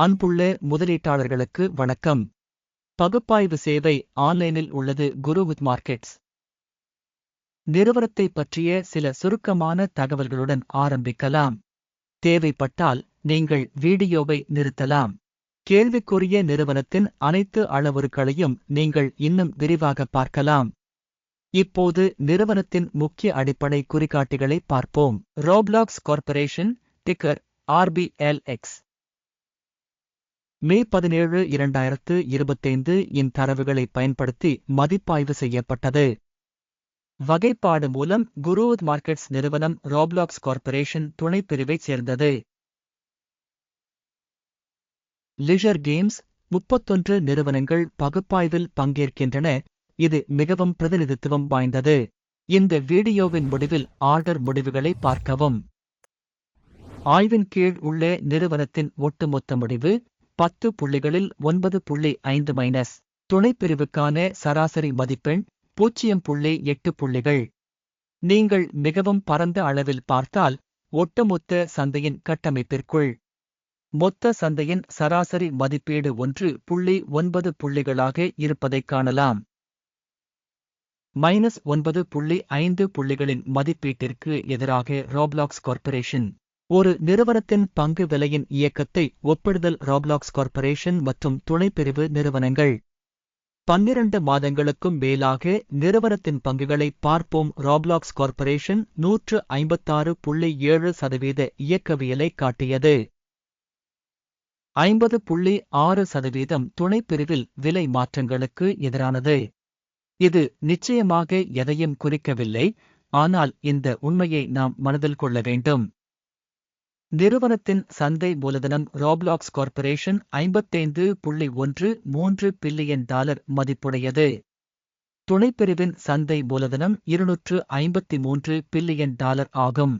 அன்புள்ள முதலீட்டாளர்களுக்கு வணக்கம். பகுப்பாய்வு சேவை ஆன்லைனில் உள்ளது குரு வித் மார்க்கெட்ஸ். நிறுவனத்தை பற்றிய சில சுருக்கமான தகவல்களுடன் ஆரம்பிக்கலாம். தேவைப்பட்டால் நீங்கள் வீடியோவை நிறுத்தலாம். கேள்விக்குரிய நிறுவனத்தின் அனைத்து அளவுருக்களையும் நீங்கள் இன்னும் விரிவாக பார்க்கலாம். இப்போது நிறுவனத்தின் முக்கிய அடிப்படை குறிகாட்டிகளை பார்ப்போம். ரோப்ளாக்ஸ் கார்ப்பரேஷன் டிக்கர் ஆர்பிஎல்எக்ஸ் மே பதினேழு இரண்டாயிரத்து இருபத்தைந்து இன் தரவுகளை பயன்படுத்தி மதிப்பாய்வு செய்யப்பட்டது. வகைப்பாடு மூலம் குரூத் மார்க்கெட்ஸ் நிறுவனம் ராப்லாக்ஸ் கார்ப்பரேஷன் துணைப்பிரிவைச் சேர்ந்தது. லிஷர் கேம்ஸ் முப்பத்தொன்று நிறுவனங்கள் பகுப்பாய்வில் பங்கேற்கின்றன. இது மிகவும் பிரதிநிதித்துவம் வாய்ந்தது. இந்த வீடியோவின் முடிவில் ஆர்டர் முடிவுகளை பார்க்கவும். ஆய்வின் கீழ் உள்ள நிறுவனத்தின் ஒட்டுமொத்த முடிவு பத்து புள்ளிகளில் ஒன்பது புள்ளி ஐந்து மைனஸ். துணைப்பிரிவுக்கான சராசரி மதிப்பெண் பூஜ்ஜியம் புள்ளி எட்டு புள்ளிகள். நீங்கள் மிகவும் பரந்த அளவில் பார்த்தால் ஒட்டுமொத்த சந்தையின் கட்டமைப்பிற்குள். மொத்த சந்தையின் சராசரி மதிப்பீடு ஒன்று புள்ளி ஒன்பது புள்ளிகளாக இருப்பதைக் காணலாம். மைனஸ் ஒன்பது புள்ளி ஐந்து புள்ளிகளின் மதிப்பீட்டிற்கு எதிராக ரோப்லாக்ஸ் கார்ப்பரேஷன் ஒரு நிறுவனத்தின் பங்கு விலையின் இயக்கத்தை ஒப்பிடுதல் ராப்லாக்ஸ் கார்ப்பரேஷன் மற்றும் துணைப்பிரிவு நிறுவனங்கள். பன்னிரண்டு மாதங்களுக்கும் மேலாக நிறுவனத்தின் பங்குகளை பார்ப்போம். ராப்லாக்ஸ் கார்ப்பரேஷன் நூற்று ஐம்பத்தாறு புள்ளி ஏழு சதவீத இயக்கவியலை காட்டியது. ஐம்பது புள்ளி ஆறு சதவீதம் துணைப்பிரிவில் விலை மாற்றங்களுக்கு எதிரானது. இது நிச்சயமாக எதையும் குறிக்கவில்லை. ஆனால் இந்த உண்மையை நாம் மனதில் கொள்ள வேண்டும். நிறுவனத்தின் சந்தை மூலதனம் ராப்லாக்ஸ் கார்ப்பரேஷன் ஐம்பத்தைந்து புள்ளி ஒன்று மூன்று பில்லியன் டாலர் மதிப்புடையது. துணைப்பிரிவின் சந்தை மூலதனம் இருநூற்று ஐம்பத்தி மூன்று பில்லியன் டாலர் ஆகும்.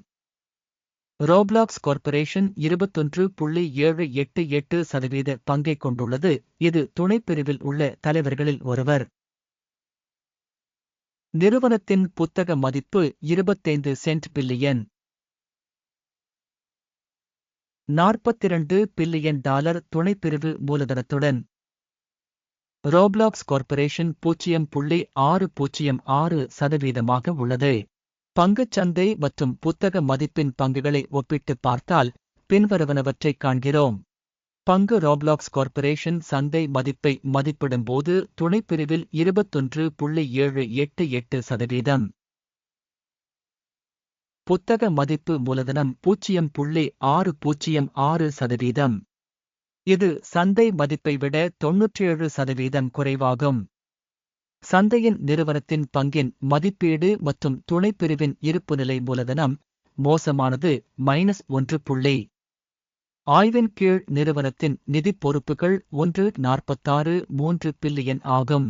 ரோப்லாக்ஸ் கார்ப்பரேஷன் இருபத்தொன்று புள்ளி ஏழு எட்டு எட்டு சதவீத பங்கை கொண்டுள்ளது. இது துணைப்பிரிவில் உள்ள தலைவர்களில் ஒருவர். நிறுவனத்தின் புத்தக மதிப்பு இருபத்தைந்து சென்ட் பில்லியன். நாற்பத்திரண்டு பில்லியன் டாலர் துணைப்பிரிவு மூலதனத்துடன். ரோப்ளாக்ஸ் கார்ப்பரேஷன் பூஜ்ஜியம் புள்ளி ஆறு பூஜ்ஜியம் ஆறு சதவீதமாக உள்ளது. பங்குச்சந்தை மற்றும் புத்தக மதிப்பின் பங்குகளை ஒப்பிட்டு பார்த்தால் பின்வருவனவற்றைக் காண்கிறோம். பங்கு ரோப்லாக்ஸ் கார்ப்பரேஷன் சந்தை மதிப்பை மதிப்பிடும்போது துணைப்பிரிவில் இருபத்தொன்று புள்ளி ஏழு எட்டு எட்டு சதவீதம். புத்தக மதிப்பு மூலதனம் பூஜ்ஜியம் புள்ளி ஆறு பூஜ்ஜியம் ஆறு சதவீதம். இது சந்தை மதிப்பை விட தொன்னூற்றேழு சதவீதம் குறைவாகும். சந்தையின் நிறுவனத்தின் பங்கின் மதிப்பீடு மற்றும் துணைப்பிரிவின் இருப்புநிலை மூலதனம் மோசமானது மைனஸ் ஒன்று புள்ளி. ஆய்வின் கீழ் நிறுவனத்தின் நிதி பொறுப்புகள் ஒன்று நாற்பத்தாறு மூன்று பில்லியன் ஆகும்.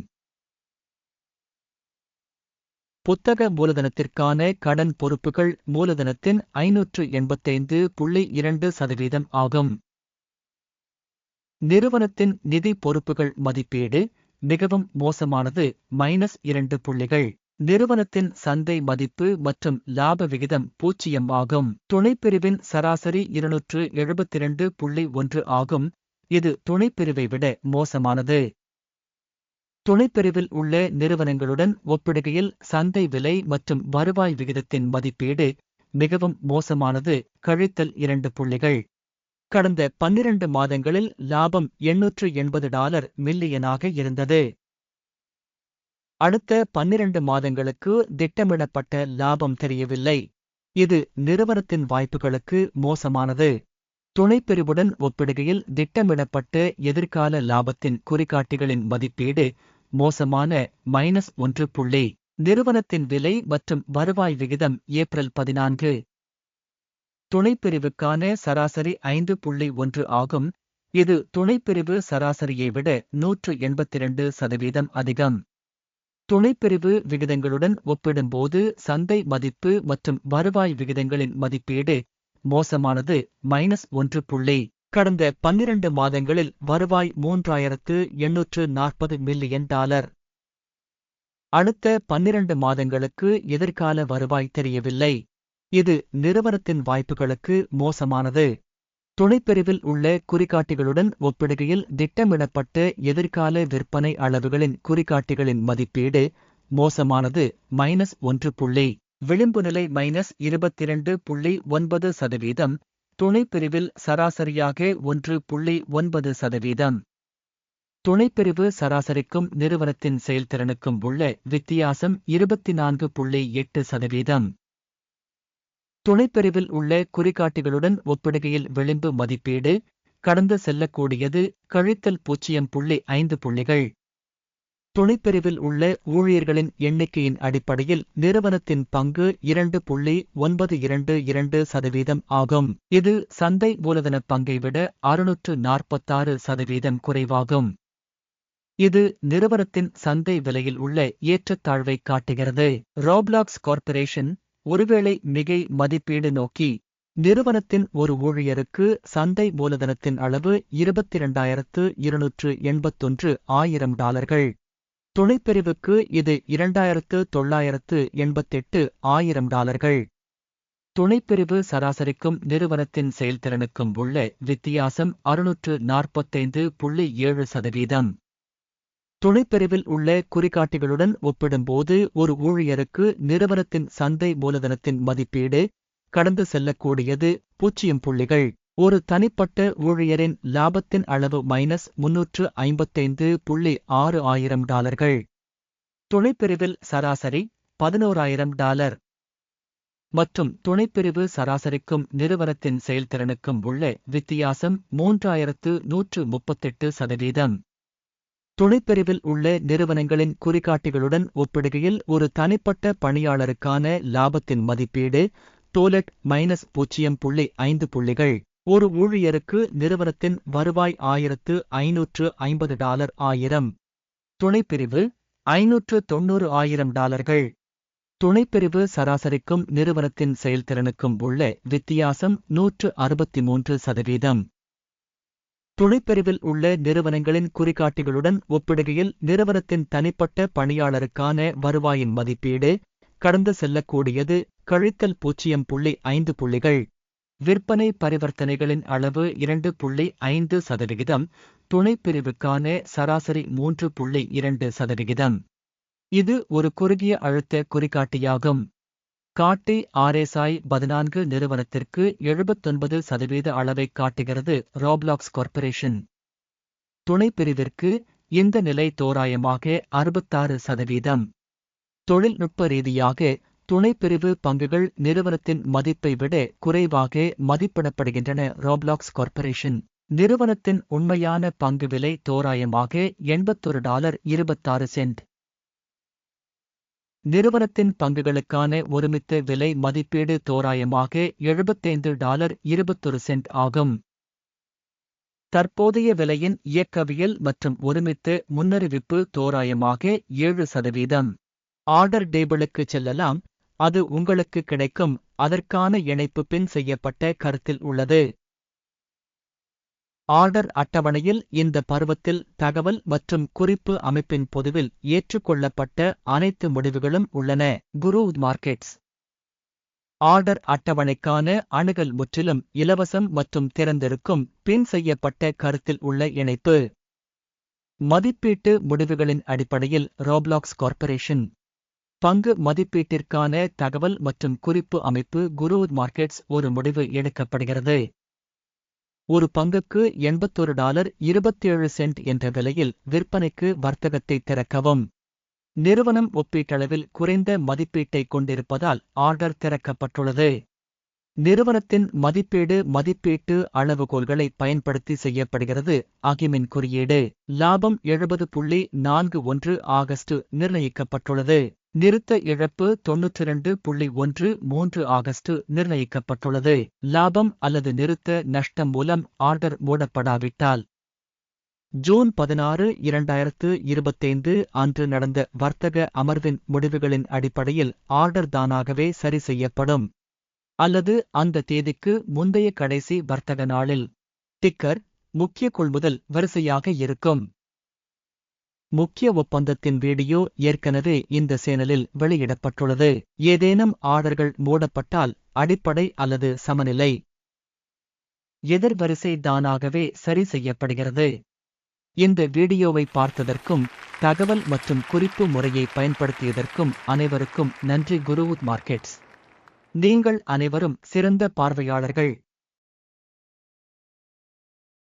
புத்தக மூலதனத்திற்கான கடன் பொறுப்புகள் மூலதனத்தின் ஐநூற்று எண்பத்தைந்து புள்ளி இரண்டு சதவீதம் ஆகும். நிறுவனத்தின் நிதி பொறுப்புகள் மதிப்பீடு மிகவும் மோசமானது மைனஸ் இரண்டு புள்ளிகள். நிறுவனத்தின் சந்தை மதிப்பு மற்றும் லாப விகிதம் பூஜ்ஜியம் ஆகும். துணைப்பிரிவின் சராசரி இருநூற்று எழுபத்திரண்டு புள்ளி ஒன்று ஆகும். இது துணைப்பிரிவை விட மோசமானது. துணைப்பிரிவில் உள்ள நிறுவனங்களுடன் ஒப்பிடுகையில் சந்தை விலை மற்றும் வருவாய் விகிதத்தின் மதிப்பீடு மிகவும் மோசமானது. கழித்தல் இரண்டு புள்ளிகள். கடந்த பன்னிரண்டு மாதங்களில் லாபம் எண்ணூற்று எண்பது டாலர் மில்லியனாக இருந்தது. அடுத்த பன்னிரண்டு மாதங்களுக்கு திட்டமிடப்பட்ட லாபம் தெரியவில்லை. இது நிறுவனத்தின் வாய்ப்புகளுக்கு மோசமானது. துணைப்பிரிவுடன் ஒப்பிடுகையில் திட்டமிடப்பட்ட எதிர்கால லாபத்தின் குறிகாட்டிகளின் மதிப்பீடு மோசமான மைனஸ் ஒன்று புள்ளி. நிறுவனத்தின் விலை மற்றும் வருவாய் விகிதம் ஏப்ரல் பதினான்கு. துணைப்பிரிவுக்கான சராசரி ஐந்து புள்ளி ஒன்று ஆகும். இது துணைப்பிரிவு சராசரியை விட நூற்று எண்பத்திரண்டு சதவீதம் அதிகம். துணைப்பிரிவு விகிதங்களுடன் ஒப்பிடும்போது சந்தை மதிப்பு மற்றும் வருவாய் விகிதங்களின் மதிப்பீடு மோசமானது மைனஸ் ஒன்று புள்ளி. கடந்த பன்னிரண்டு மாதங்களில் வருவாய் மூன்றாயிரத்து எண்ணூற்று நாற்பது மில்லியன் டாலர். அடுத்த பன்னிரண்டு மாதங்களுக்கு எதிர்கால வருவாய் தெரியவில்லை. இது நிறுவனத்தின் வாய்ப்புகளுக்கு மோசமானது. துணைப்பிரிவில் உள்ள குறிகாட்டிகளுடன் ஒப்பிடுகையில் திட்டமிடப்பட்ட எதிர்கால விற்பனை அளவுகளின் குறிகாட்டிகளின் மதிப்பீடு மோசமானது மைனஸ் ஒன்று புள்ளி. விளிம்பு நிலை மைனஸ் இருபத்திரண்டு புள்ளி ஒன்பது சதவீதம். துணைப்பிரிவில் சராசரியாக ஒன்று புள்ளி ஒன்பது சதவீதம். துணைப்பிரிவு சராசரிக்கும் நிறுவனத்தின் செயல்திறனுக்கும் உள்ள வித்தியாசம் இருபத்தி நான்கு புள்ளி எட்டு சதவீதம். துணைப்பிரிவில் உள்ள குறிகாட்டிகளுடன் ஒப்பிடுகையில் விளிம்பு மதிப்பீடு கடந்து செல்லக்கூடியது கழித்தல் பூஜ்ஜியம் புள்ளி ஐந்து புள்ளிகள். துணைப்பிரிவில் உள்ள ஊழியர்களின் எண்ணிக்கையின் அடிப்படையில் நிறுவனத்தின் பங்கு இரண்டு புள்ளி ஒன்பது இரண்டு இரண்டு சதவீதம் ஆகும். இது சந்தை மூலதன பங்கை விட அறுநூற்று நாற்பத்தாறு சதவீதம் குறைவாகும். இது நிறுவனத்தின் சந்தை விலையில் உள்ள ஏற்றத்தாழ்வை காட்டுகிறது. ரோப்ளாக்ஸ் கார்ப்பரேஷன் ஒருவேளை மிகை மதிப்பீடு நோக்கி நிறுவனத்தின் ஒரு ஊழியருக்கு சந்தை மூலதனத்தின் அளவு இருபத்தி இரண்டாயிரத்து இருநூற்று எண்பத்தொன்று ஆயிரம் டாலர்கள். துணைப்பிரிவுக்கு இது இரண்டாயிரத்து தொள்ளாயிரத்து எண்பத்தெட்டு ஆயிரம் டாலர்கள். துணைப்பிரிவு சராசரிக்கும் நிறுவனத்தின் செயல்திறனுக்கும் உள்ள வித்தியாசம் அறுநூற்று நாற்பத்தைந்து புள்ளி ஏழு சதவீதம். துணைப்பிரிவில் உள்ள குறிகாட்டிகளுடன் ஒப்பிடும்போது ஒரு ஊழியருக்கு நிறுவனத்தின் சந்தை மூலதனத்தின் மதிப்பீடு கடந்து செல்லக்கூடியது பூஜ்ஜியம் புள்ளிகள். ஒரு தனிப்பட்ட ஊழியரின் லாபத்தின் அளவு மைனஸ் முன்னூற்று ஐம்பத்தைந்து புள்ளி ஆறு ஆயிரம் டாலர்கள். துணைப்பிரிவில் சராசரி பதினோராயிரம் டாலர். மற்றும் துணைப்பிரிவு சராசரிக்கும் நிறுவனத்தின் செயல்திறனுக்கும் உள்ள வித்தியாசம் மூன்றாயிரத்து நூற்று முப்பத்தெட்டு சதவீதம். துணைப்பிரிவில் உள்ள நிறுவனங்களின் குறிகாட்டிகளுடன் ஒப்பிடுகையில் ஒரு தனிப்பட்ட பணியாளருக்கான லாபத்தின் மதிப்பீடு டோலெட் மைனஸ் பூஜ்ஜியம் புள்ளி ஐந்து புள்ளிகள். ஒரு ஊழியருக்கு நிறுவனத்தின் வருவாய் ஆயிரத்து ஐநூற்று ஐம்பது டாலர் ஆயிரம். துணைப்பிரிவு ஐநூற்று தொன்னூறு ஆயிரம் டாலர்கள். துணைப்பிரிவு சராசரிக்கும் நிறுவனத்தின் செயல்திறனுக்கும் உள்ள வித்தியாசம் நூற்று அறுபத்தி மூன்று சதவீதம். துணைப்பிரிவில் உள்ள நிறுவனங்களின் குறிகாட்டிகளுடன் ஒப்பிடுகையில் நிறுவனத்தின் தனிப்பட்ட பணியாளருக்கான வருவாயின் மதிப்பீடு கடந்து செல்லக்கூடியது கழித்தல் பூஜ்ஜியம் புள்ளி ஐந்து புள்ளிகள். விற்பனை பரிவர்த்தனைகளின் அளவு இரண்டு புள்ளி ஐந்து சதவிகிதம் துணைப்பிரிவுக்கான சராசரி மூன்று புள்ளி இரண்டு சதவிகிதம். இது ஒரு குறுகிய அழுத்த குறிகாட்டியாகும். காட்டி ஆர்எஸ்ஐ பதினான்கு நிறுவனத்திற்கு எழுபத்தொன்பது சதவீத அளவை காட்டுகிறது ராப்லாக்ஸ் கார்ப்பரேஷன் துணைப்பிரிவிற்கு இந்த நிலை தோராயமாக அறுபத்தாறு சதவீதம். தொழில்நுட்ப ரீதியாக துணைப்பிரிவு பங்குகள் நிறுவனத்தின் மதிப்பை விட குறைவாக மதிப்பிடப்படுகின்றன ராப்லாக்ஸ் கார்ப்பரேஷன் நிறுவனத்தின் உண்மையான பங்கு விலை தோராயமாக எண்பத்தொரு டாலர் இருபத்தாறு சென்ட். நிறுவனத்தின் பங்குகளுக்கான ஒருமித்த விலை மதிப்பீடு தோராயமாக எழுபத்தைந்து டாலர் இருபத்தொரு சென்ட் ஆகும். தற்போதைய விலையின் இயக்கவியல் மற்றும் ஒருமித்த முன்னறிவிப்பு தோராயமாக ஏழு சதவீதம். ஆர்டர் டேபிளுக்கு செல்லலாம். அது உங்களுக்கு கிடைக்கும். அதற்கான இணைப்பு பின் செய்யப்பட்ட கருத்தில் உள்ளது. ஆர்டர் அட்டவணையில் இந்த பருவத்தில் தகவல் மற்றும் குறிப்பு அமைப்பின் பொதுவில் ஏற்றுக்கொள்ளப்பட்ட அனைத்து முடிவுகளும் உள்ளன. குரு மார்க்கெட்ஸ். ஆர்டர் அட்டவணைக்கான அணுகல் முற்றிலும் இலவசம் மற்றும் திறந்திருக்கும் பின் செய்யப்பட்ட கருத்தில் உள்ள இணைப்பு. மதிப்பீட்டு முடிவுகளின் அடிப்படையில் ரோப்ளாக்ஸ் கார்ப்பரேஷன் பங்கு மதிப்பீட்டிற்கான தகவல் மற்றும் குறிப்பு அமைப்பு குரு மார்க்கெட்ஸ் ஒரு முடிவு எடுக்கப்படுகிறது. ஒரு பங்குக்கு எண்பத்தொரு டாலர் இருபத்தேழு சென்ட் என்ற விலையில் விற்பனைக்கு வர்த்தகத்தை திறக்கவும். நிறுவனம் ஒப்பீட்டளவில் குறைந்த மதிப்பீட்டை கொண்டிருப்பதால் ஆர்டர் திறக்கப்பட்டுள்ளது. நிறுவனத்தின் மதிப்பீடு மதிப்பீட்டு அளவுகோல்களை பயன்படுத்தி செய்யப்படுகிறது அகிமின் குறியீடு. லாபம் எழுபது புள்ளி நான்கு ஒன்று ஆகஸ்ட் நிர்ணயிக்கப்பட்டுள்ளது. நிறுத்த இழப்பு தொன்னூற்றி இரண்டு புள்ளி ஒன்று மூன்று ஆகஸ்ட் நிர்ணயிக்கப்பட்டுள்ளது. லாபம் அல்லது நிறுத்த நஷ்டம் மூலம் ஆர்டர் மூடப்படாவிட்டால் ஜூன் பதினாறு இரண்டாயிரத்து இருபத்தைந்து அன்று நடந்த வர்த்தக அமர்வின் முடிவுகளின் அடிப்படையில் ஆர்டர் தானாகவே சரி செய்யப்படும். அல்லது அந்த தேதிக்கு முந்தைய கடைசி வர்த்தக நாளில். டிக்கர் முக்கிய கொள்முதல் வரிசையாக இருக்கும். முக்கிய ஒப்பந்தத்தின் வீடியோ ஏற்கனவே இந்த சேனலில் வெளியிடப்பட்டுள்ளது. ஏதேனும் ஆர்டர்கள் மூடப்பட்டால் அடிப்படை அல்லது சமநிலை எதிர்வரிசை தானாகவே சரி செய்யப்படுகிறது. இந்த வீடியோவை பார்த்ததற்கும் தகவல் மற்றும் குறிப்பு முறையை பயன்படுத்தியதற்கும் அனைவருக்கும் நன்றி குருவுத் மார்க்கெட்ஸ். நீங்கள் அனைவரும் சிறந்த பார்வையாளர்கள்.